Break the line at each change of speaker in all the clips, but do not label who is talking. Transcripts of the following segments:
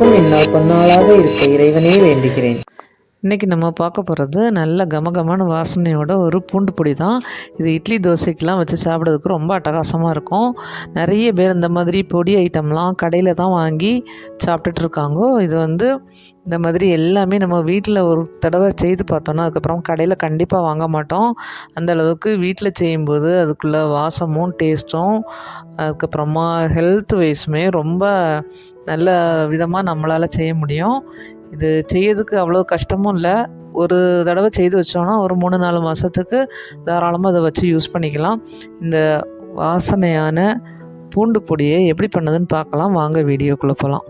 அனைவருக்கும் இந்நாள் பொன்னாளாக இருக்க இறைவனே வேண்டுகிறேன்.
இன்றைக்கி நம்ம பார்க்க போகிறது நல்ல கமகமான வாசனையோட ஒரு பூண்டு பொடி தான். இது இட்லி தோசைக்கெலாம் வச்சு சாப்பிட்றதுக்கு ரொம்ப அட்டகாசமாக இருக்கும். நிறைய பேர் இந்த மாதிரி பொடி ஐட்டம்லாம் கடையில் தான் வாங்கி சாப்பிட்டுட்ருக்காங்க இது வந்து இந்த மாதிரி எல்லாமே நம்ம வீட்டில் ஒரு தடவை செய்து பார்த்தோன்னா அதுக்கப்புறம் கடையில் கண்டிப்பாக வாங்க மாட்டோம். அந்த அளவுக்கு வீட்டில் செய்யும்போது அதுக்குள்ள வாசமும் டேஸ்ட்டும் அதுக்கப்புறமா ஹெல்த் வைஸுமே ரொம்ப நல்ல விதமாக நம்மளால் செய்ய முடியும். இது செய்யறதுக்கு அவ்வளோ கஷ்டமும் இல்லை. ஒரு தடவை செய்து வச்சோன்னா ஒரு மூணு நாலு மாதத்துக்கு தாராளமாக அதை வச்சு யூஸ் பண்ணிக்கலாம். இந்த வாசனையான பூண்டு பொடியை எப்படி பண்ணதுன்னு பார்க்கலாம். வாங்க வீடியோக்குள்ளே போகலாம்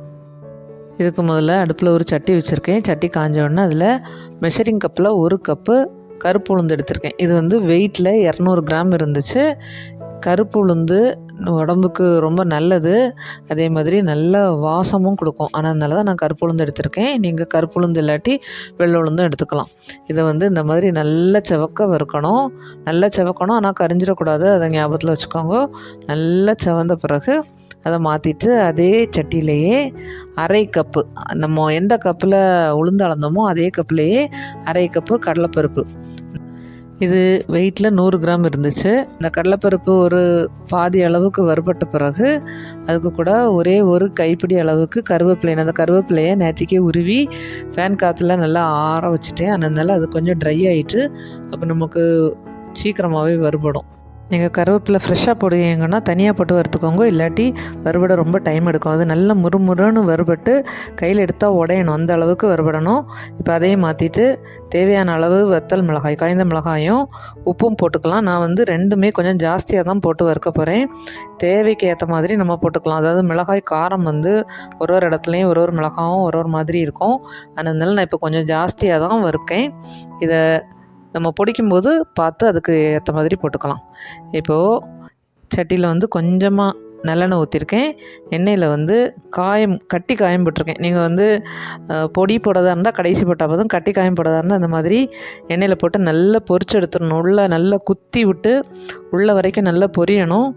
இதுக்கு முதல்ல அடுப்பில் ஒரு சட்டி வச்சுருக்கேன். சட்டி காஞ்சோடனே அதில் மெஷரிங் கப்பில் ஒரு கப்பு கருப்பு உளுந்து எடுத்திருக்கேன். இது வந்து வெயிட்டில் இரநூறு கிராம் இருந்துச்சு. கருப்பு உளுந்து உடம்புக்கு ரொம்ப நல்லது. அதே மாதிரி நல்ல வாசமும் கொடுக்கும். ஆனால் அதனால தான் நான் கருப்பு உளுந்து எடுத்திருக்கேன். நீங்கள் கருப்பு உளுந்து இல்லாட்டி வெள்ளை உளுந்தும் எடுத்துக்கலாம். இதை வந்து இந்த மாதிரி நல்ல செவக்க வறுக்கணும். நல்லா செவக்கணும். ஆனால் கரிஞ்சிடக்கூடாது. அதை ஞாபகத்தில் வச்சுக்கோங்க. நல்லா செவந்த பிறகு அதை மாற்றிட்டு அதே சட்டியிலேயே அரை கப்பு நம்ம எந்த கப்பில் உளுந்து அளந்தோமோ அதே கப்புலேயே அரை கப்பு கடலைப்பருப்பு. இது வெயிட்டில் நூறு கிராம் இருந்துச்சு. இந்த கடலைப்பருப்பு ஒரு பாதி அளவுக்கு வறுபட்ட பிறகு அதுக்கு கூட ஒரே ஒரு கைப்பிடி அளவுக்கு கருவேப்பிலை அந்த கருவேப்பிலையை நேற்றுக்கே உருவி ஃபேன் காற்றுல நல்லா ஆற வச்சுட்டேன். அதனால அது கொஞ்சம் ட்ரை ஆகிட்டு அப்போ நமக்கு சீக்கிரமாகவே வறுபடும். நீங்கள் கருவேப்பிலை ஃப்ரெஷ்ஷாக போடுவீங்கன்னா தனியாக போட்டு வறுத்துக்கோங்க. இல்லாட்டி வறுபட ரொம்ப டைம் எடுக்கும். அது நல்லா முறுமுறுன்னு வறுபட்டு கையில் எடுத்தால் உடையணும். அந்த அளவுக்கு வறுபடணும். இப்போ அதையும் மாற்றிட்டு தேவையான அளவு வத்தல் மிளகாய் காய்ந்த மிளகாயும் உப்பும் போட்டுக்கலாம். நான் வந்து ரெண்டுமே கொஞ்சம் ஜாஸ்தியாக தான் போட்டு வறுக்க போகிறேன் தேவைக்கு ஏற்ற மாதிரி நம்ம போட்டுக்கலாம். அதாவது மிளகாய் காரம் வந்து ஒரு ஒரு இடத்துலையும் ஒரு ஒரு மிளகாயும் ஒரு ஒரு மாதிரி இருக்கும். அதனால நான் இப்போ கொஞ்சம் ஜாஸ்தியாக தான் வறுக்கேன். இதை நம்ம பொடிக்கும்போது பார்த்து அதுக்கு ஏற்ற மாதிரி போட்டுக்கலாம். இப்போது சட்டியில் வந்து கொஞ்சமாக நல்லெண்ணெய் ஊற்றிருக்கேன் எண்ணெயில் வந்து காயம் கட்டி காயம் போட்டிருக்கேன். நீங்கள் வந்து பொடி போடாதா இருந்தால் கடைசி போட்டால் போதும். கட்டி காயம் போடாதா இருந்தால் அந்த மாதிரி எண்ணெயில் போட்டு நல்லா பொறிச்சு எடுத்துடணும். உள்ளே நல்லா குத்தி விட்டு உள்ள வரைக்கும் நல்லா பொரியணும்.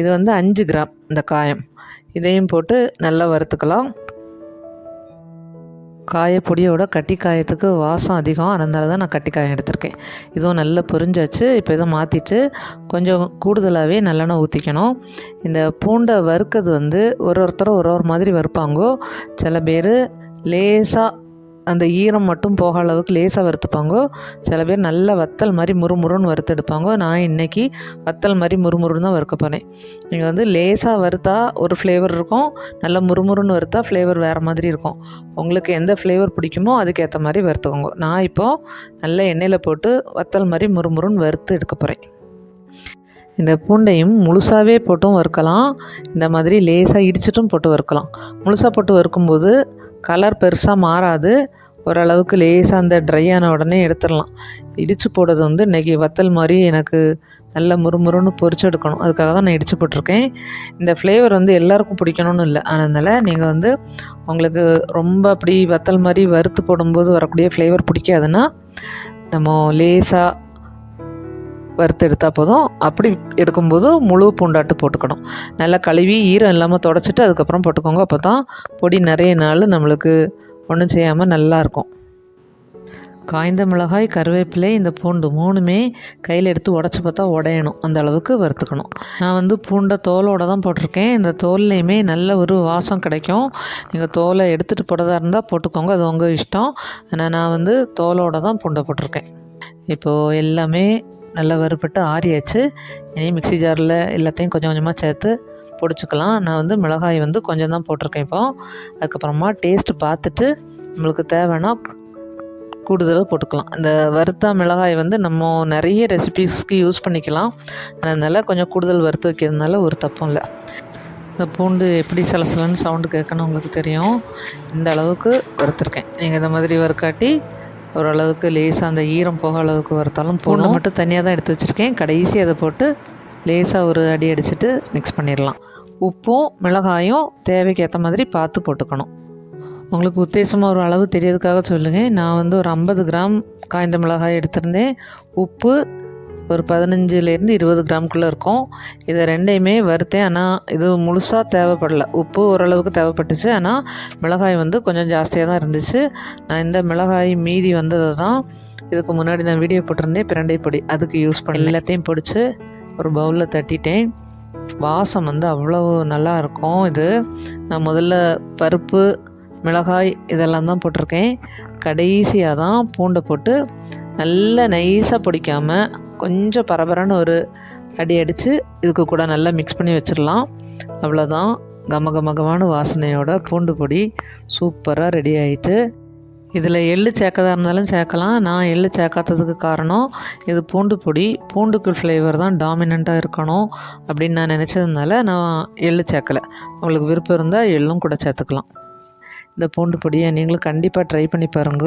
இது வந்து அஞ்சு கிராம் இந்த காயம். இதையும் போட்டு நல்லா வறுத்துக்கலாம். காயப்பொடியோட கட்டி காயத்துக்கு வாசம் அதிகம். அதனால தான் நான் கட்டி காயம் எடுத்திருக்கேன். இதுவும் நல்லா பொரிஞ்சாச்சு. இப்போ இதை மாற்றிட்டு கொஞ்சம் கூடுதலாகவே நல்லெண்ணெய் ஊற்றிக்கணும் இந்த பூண்டை வறுக்கிறது வந்து ஒரு ஒருத்தரும் ஒரு ஒரு மாதிரி வறுப்பாங்கோ. சில பேர் லேசாக அந்த ஈரம் மட்டும் போக அளவுக்கு லேசாக வறுத்துப்பாங்கோ. சில பேர் நல்ல வத்தல் மாதிரி முறுமுறுன்னு வறுத்து எடுப்பாங்க நான் இன்றைக்கி வத்தல் மாதிரி முறுமுறுன்னு தான் வறுக்க போகிறேன் நீங்கள் வந்து லேசாக வறுத்தா ஒரு ஃப்ளேவர் இருக்கும். நல்ல முறுமுறுன்னு வறுத்தா ஃப்ளேவர் வேறு மாதிரி இருக்கும். உங்களுக்கு எந்த ஃப்ளேவர் பிடிக்குமோ அதுக்கேற்ற மாதிரி வறுத்துக்கோங்க. நான் இப்போது நல்ல எண்ணெயில் போட்டு வத்தல் மாதிரி முறுமுறுன்னு வறுத்து எடுக்க போகிறேன் இந்த பூண்டையும் முழுசாகவே போட்டும் வறுக்கலாம். இந்த மாதிரி லேசாக இடிச்சிட்டும் போட்டு வறுக்கலாம். முழுசாக போட்டு வறுக்கும்போது கலர் பெருசாக மாறாது. ஓரளவுக்கு லேசாக அந்த ட்ரை ஆன உடனே எடுத்துடலாம். இடித்து போடுறது வந்து இன்றைக்கி வத்தல் மாதிரி எனக்கு நல்ல முறுமுறுன்னு பொரிச்சு எடுக்கணும். அதுக்காக தான் நான் இடித்து போட்டிருக்கேன். இந்த ஃப்ளேவர் வந்து எல்லாருக்கும் பிடிக்கணும்னு இல்லை. அதனால் நீங்கள் வந்து உங்களுக்கு ரொம்ப அப்படி வத்தல் மாதிரி வறுத்து போடும்போது வரக்கூடிய ஃப்ளேவர் பிடிக்காதுன்னா நம்ம லேசாக வறுத்து எடுத்தால் போதும். அப்படி எடுக்கும்போது முழு பூண்டாட்டு போட்டுக்கணும். நல்லா கழுவி ஈரம் இல்லாமல் தொடச்சிட்டு அதுக்கப்புறம் போட்டுக்கோங்க. அப்போ தான் பொடி நிறைய நாள் நம்மளுக்கு ஒன்றும் செய்யாமல் நல்லாயிருக்கும் காய்ந்த மிளகாய் கருவேப்பிலை இந்த பூண்டு மூணுமே கையில் எடுத்து உடச்சி பார்த்தா உடையணும். அந்த அளவுக்கு வறுத்துக்கணும். நான் வந்து பூண்டை தோலோட தான் போட்டிருக்கேன். இந்த தோல்லையுமே நல்ல ஒரு வாசம் கிடைக்கும். நீங்கள் தோலை எடுத்துகிட்டு போடுறதா இருந்தால் போட்டுக்கோங்க. அது உங்கள் இஷ்டம். ஆனால் நான் வந்து தோலோட தான் பூண்டை போட்டிருக்கேன். இப்போது எல்லாமே நல்லா வறுபட்டு ஆறியாச்சு. இனி மிக்ஸி ஜாரில் எல்லாத்தையும் கொஞ்சம் கொஞ்சமாக சேர்த்து பொடிச்சுக்கலாம். நான் வந்து மிளகாய் வந்து கொஞ்சம் தான் போட்டிருக்கேன் இப்போ. அதுக்கப்புறமா டேஸ்ட்டு பார்த்துட்டு நம்மளுக்கு தேவைன்னா கூடுதலாக போட்டுக்கலாம். இந்த வறுத்தா மிளகாய் வந்து நம்ம நிறைய ரெசிபீஸ்க்கு யூஸ் பண்ணிக்கலாம். அதனால் கொஞ்சம் கூடுதல் வறுத்து வைக்கிறதுனால ஒரு தப்பும் இல்லை. இந்த பூண்டு எப்படி சலசலன்னு சவுண்டு கேட்கணும் உங்களுக்கு தெரியும். இந்த அளவுக்கு வறுத்துருக்கேன். நீங்கள் இந்த மாதிரி வறுக்காட்டி ஓரளவுக்கு லேசாக அந்த ஈரம் போக அளவுக்கு வறுத்தாலும் பூண்டை மட்டும் தனியாக தான் எடுத்து வச்சுருக்கேன். கடைசி அதை போட்டு லேசாக ஒரு அடி அடிச்சுட்டு மிக்ஸ் பண்ணிடலாம். உப்பும் மிளகாயும் தேவைக்கு ஏற்ற மாதிரி பார்த்து போட்டுக்கணும். உங்களுக்கு உத்தேசமாக ஒரு அளவு தெரியறதுக்காக சொல்லுங்கள் நான் வந்து ஒரு ஐம்பது கிராம் காய்ந்த மிளகாய் எடுத்திருந்தேன். உப்பு ஒரு பதினஞ்சுலேருந்து இருபது கிராம்குள்ளே இருக்கும். இதை ரெண்டையுமே வறுத்தேன் ஆனால் இது முழுசாக தேவைப்படல. உப்பு ஓரளவுக்கு தேவைப்பட்டுச்சு. ஆனால் மிளகாய் வந்து கொஞ்சம் ஜாஸ்தியாக தான் இருந்துச்சு. நான் இந்த மிளகாய் மீதி வந்ததை தான் இதுக்கு முன்னாடி நான் வீடியோ போட்டிருந்தேன். பிரண்டை பொடி. அதுக்கு யூஸ் பண்ணி எல்லாத்தையும் பிடிச்சி ஒரு பவுலில் தட்டிட்டேன். வாசம் வந்து அவ்வளோ நல்லா இருக்கும். இது நான் முதல்ல பருப்பு மிளகாய் இதெல்லாம் தான் போட்டிருக்கேன். கடைசியாக தான் பூண்டை போட்டு நல்லா நைஸாக பிடிக்காமல் கொஞ்சம் பரபரன்னு ஒரு அடி அடித்து இதுக்கு கூட நல்லா மிக்ஸ் பண்ணி வச்சிடலாம். அவ்வளோதான் கம கம கமான வாசனையோட பூண்டு பொடி சூப்பராக ரெடி ஆகிட்டு இதில் எள்ளு சேர்க்கதா இருந்தாலும் சேர்க்கலாம். நான் எள்ளு சேர்க்காததுக்கு காரணம் இது பூண்டு பொடி பூண்டுக்கு ஃப்ளேவர் தான் டாமினண்ட்டாக இருக்கணும் அப்படின்னு நான் நினச்சதுனால நான் எள்ளு சேர்க்கலை. உங்களுக்கு விருப்பம் இருந்தால் எள்ளும் கூட சேர்த்துக்கலாம். இந்த பூண்டு பொடியை நீங்களும் கண்டிப்பாக ட்ரை பண்ணி பாருங்க.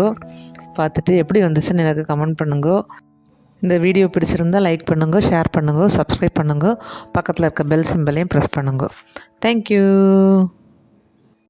பார்த்துட்டு எப்படி வந்துச்சுன்னு எனக்கு கமெண்ட் பண்ணுங்கோ. இந்த வீடியோ பிடிச்சிருந்தா லைக் பண்ணுங்கள் ஷேர் பண்ணுங்க சப்ஸ்கிரைப் பண்ணுங்க. பக்கத்தில் இருக்க பெல் சிம்பலையும் ப்ரெஸ் பண்ணுங்க. Thank you